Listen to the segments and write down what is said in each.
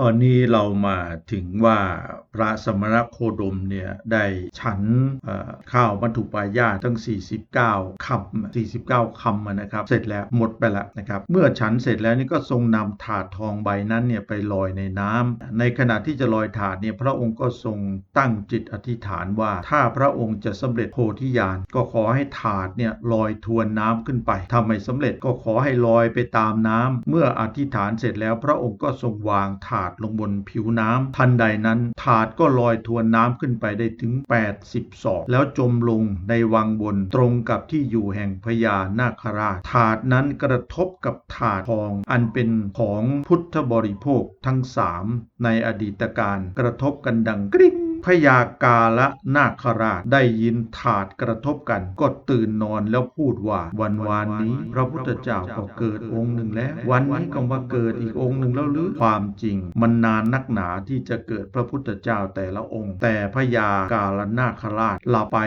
ตอนนี้เรามาถึงว่าพระสมณโคดมเนี่ยได้ฉันข้าวมัทุปายาตตั้ง 49 คำ 49 คำนะครับ เสร็จแล้วหมดไปแล้วนะครับ เมื่อฉันเสร็จแล้วนี่ก็ทรงนำถาดทองใบนั้นเนี่ยไปลอยในน้ำ ในขณะที่จะลอยถาดเนี่ยพระองค์ก็ทรงตั้งจิตอธิษฐานว่า ถ้าพระองค์จะสำเร็จโพธิญาณก็ขอให้ถาดเนี่ยลอยทวนน้ำขึ้นไปถ้าไม่สำเร็จก็ขอให้ลอยไปตามน้ำ เมื่ออธิษฐานเสร็จแล้วพระองค์ก็ทรงวางถาดลงบนผิวน้ำทันใดนั้น ถาดก็ลอยทวนน้ำขึ้นไปได้ถึง 80ศอกแล้วจมลงในวังบนตรงกับที่อยู่แห่งพญานาคราช ถาดนั้นกระทบกับถาดทองอันเป็นของพุทธบริโภคทั้งสามในอดีตการกระทบกันดังกริ๊ง พญากาละนาคราชได้ยินถาดกระทบกัน ก็ตื่นนอนแล้วพูดว่าวันวานนี้ พระพุทธเจ้าก็เกิดองค์หนึ่งแล้ว วันนี้ก็มาเกิดอีกองค์หนึ่งแล้วหรือความจริง มันนานนักหนาที่จะเกิดพระพุทธเจ้าแต่ละองค์ แต่พญากาลนาคราชลับไป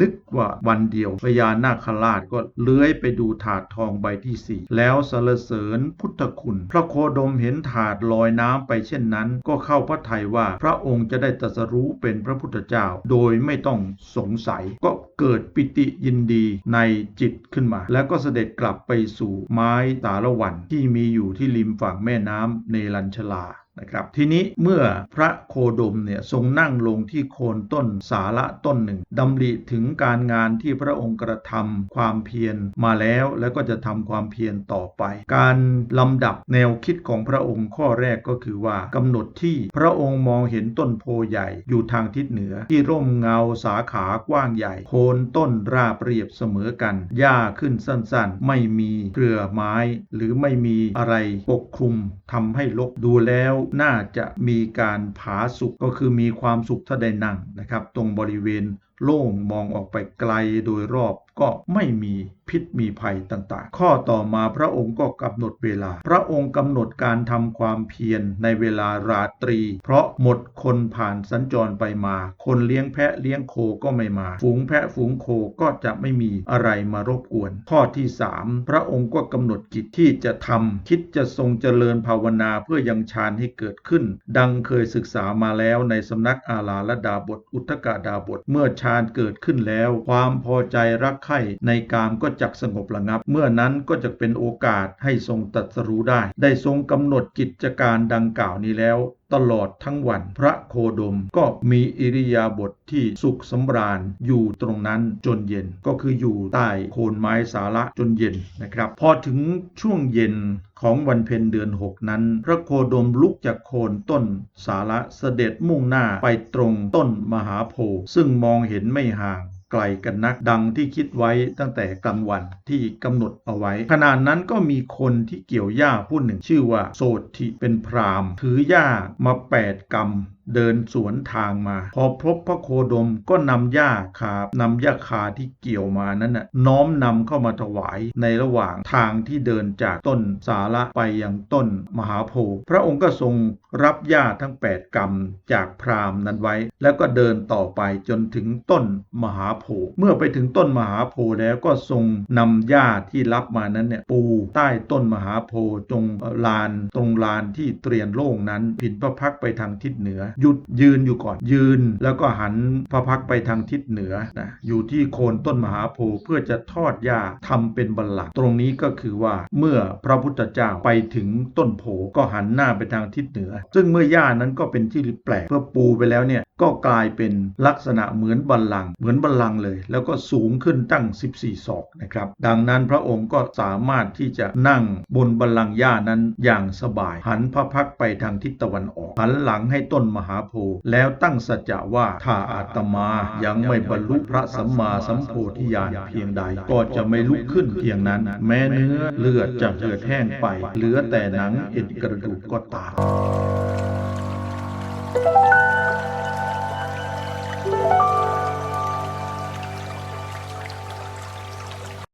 นึกว่าวันเดียวพญานาคราชก็เลื้อยไปดูถาดทองใบที่สี่แล้วสรรเสริญพุทธคุณ พระโคดมเห็นถาดลอยน้ำไปเช่นนั้น ก็เข้าพระทัยว่าพระองค์จะได้ตรัสรู้เป็นพระพุทธเจ้า โดยไม่ต้องสงสัย ก็เกิดปิติยินดีในจิตขึ้นมา แล้วก็เสด็จกลับไปสู่ไม้สารวันที่มีอยู่ที่ริมฝั่งแม่น้ำเนรัญชลา นะครับทีนี้เมื่อพระโคดมเนี่ยทรงนั่งลงที่โคนต้นสาระต้นหนึ่งดำริถึงการงานที่พระองค์กระทำความเพียรมาแล้วแล้วก็จะทำความเพียรต่อไป การลำดับแนวคิดของพระองค์ข้อแรกก็คือว่ากำหนดที่พระองค์มองเห็นต้นโพใหญ่อยู่ทางทิศเหนือ ที่ร่มเงาสาขากว้างใหญ่ โคนต้นราบเรียบเสมอกันหญ้าขึ้นสั้นๆ ไม่มีเครือไม้ หรือไม่มีอะไรปกคลุมทำให้รกดูแล้วน่าจะมีการผาสุกก็คือมีความสุขถ้าได้นั่งนะครับ ตรงบริเวณ โล่งมองออกไปไกลโดยรอบก็ไม่มีพิษมีภัยต่างๆ ข้อต่อมาพระองค์ก็กำหนดเวลา พระองค์กำหนดการทำความเพียรในเวลาราตรี เพราะหมดคนผ่านสัญจรไปมา คนเลี้ยงแพะเลี้ยงโคก็ไม่มา ฝูงแพะฝูงโคก็จะไม่มีอะไรมารบกวน ข้อที่ 3 พระองค์ก็กำหนดกิจที่จะทำคิดจะทรงเจริญภาวนาเพื่อยังฌานให้เกิดขึ้น ดังเคยศึกษามาแล้วในสำนักอาลาลดาบทอุทกาดาบทเมื่อฌานเกิดขึ้นแล้ว ความพอใจรักใคร่ในกามก็จักสงบระงับ เมื่อนั้นก็จะเป็นโอกาสให้ทรงตัดสรู้ได้ ได้ทรงกำหนดกิจการดังกล่าวนี้แล้ว ตลอดทั้งวัน พระโคดมก็มีอิริยาบถทที่สุขสำราญอยู่ตรงนั้นจนเย็นก็คืออยู่ใต้โคนไม้สาระจนเย็นนะครับ พอถึงช่วงเย็นของวันเพ็ญเดือนหกนั้น พระโคดมลุกจากโคนต้นสาระเสด็จมุ่งหน้าไปตรงต้นมหาโพธิ์ซึ่งมองเห็นไม่ห่าง ไกลกันนักดังที่คิดไว้ตั้งแต่กลางวันที่กำหนดเอาไว้ ขณะนั้นก็มีคนที่เกี่ยวหญ้าผู้หนึ่งชื่อว่าโสติเป็นพรามถือหญ้ามาแปดกำ เดินสวนทางมา พอพบพระโคดมก็นำหญ้าคานำหญ้าคาที่เกี่ยวมานั้นน่ะน้อมนำเข้ามาถวายในระหว่างทางที่เดินจากต้นสาระไปยังต้นมหาโพธิ์พระองค์ก็ทรงรับหญ้าทั้ง 8 กรรมจากพราหมณ์นั้นไว้ แล้วก็เดินต่อไปจนถึงต้นมหาโพธิ์เมื่อไปถึงต้นมหาโพธิ์แล้วก็ทรงนำหญ้าที่รับมานั้นเนี่ยปูใต้ต้นมหาโพธิ์ตรงลานตรงลานที่เตรียนโล่งนั้นผินพระพักไปทางทิศเหนือหยุดยืนอยู่ก่อน ยืนแล้วก็หันพระพักไปทางทิศเหนือนะอยู่ที่โคนต้นมหาโพธิ์เพื่อจะทอดหญ้าทำเป็นบัลลังก์ตรงนี้ก็คือว่าเมื่อพระพุทธเจ้าไปถึงต้นโพก็หันหน้าไปทางทิศเหนือ ซึ่งเมื่อหญ้านั้นก็เป็นที่แปลกเพื่อปูไปแล้วเนี่ยก็กลายเป็นลักษณะเหมือนบัลลังก์เหมือนบัลลังก์เลย แล้วก็สูงขึ้นตั้ง 14 ศอกนะครับ ดังนั้นพระองค์ก็สามารถที่จะนั่งบนบัลลังก์หญ้านั้นอย่างสบาย หันพระพักไปทางทิศตะวันออก หันหลังให้ต้นมหหาโพธิ์แล้วตั้งสัจจะว่าถ้าอาตมายังไม่บรรลุพระสัมมาสัมโพธิญาณเพียงใด ก็จะไม่ลุกขึ้นเพียงนั้น แม้เนื้อเลือดจะเหือดแห้งไป เหลือแต่หนังเอ็นกระดูกก็ตาม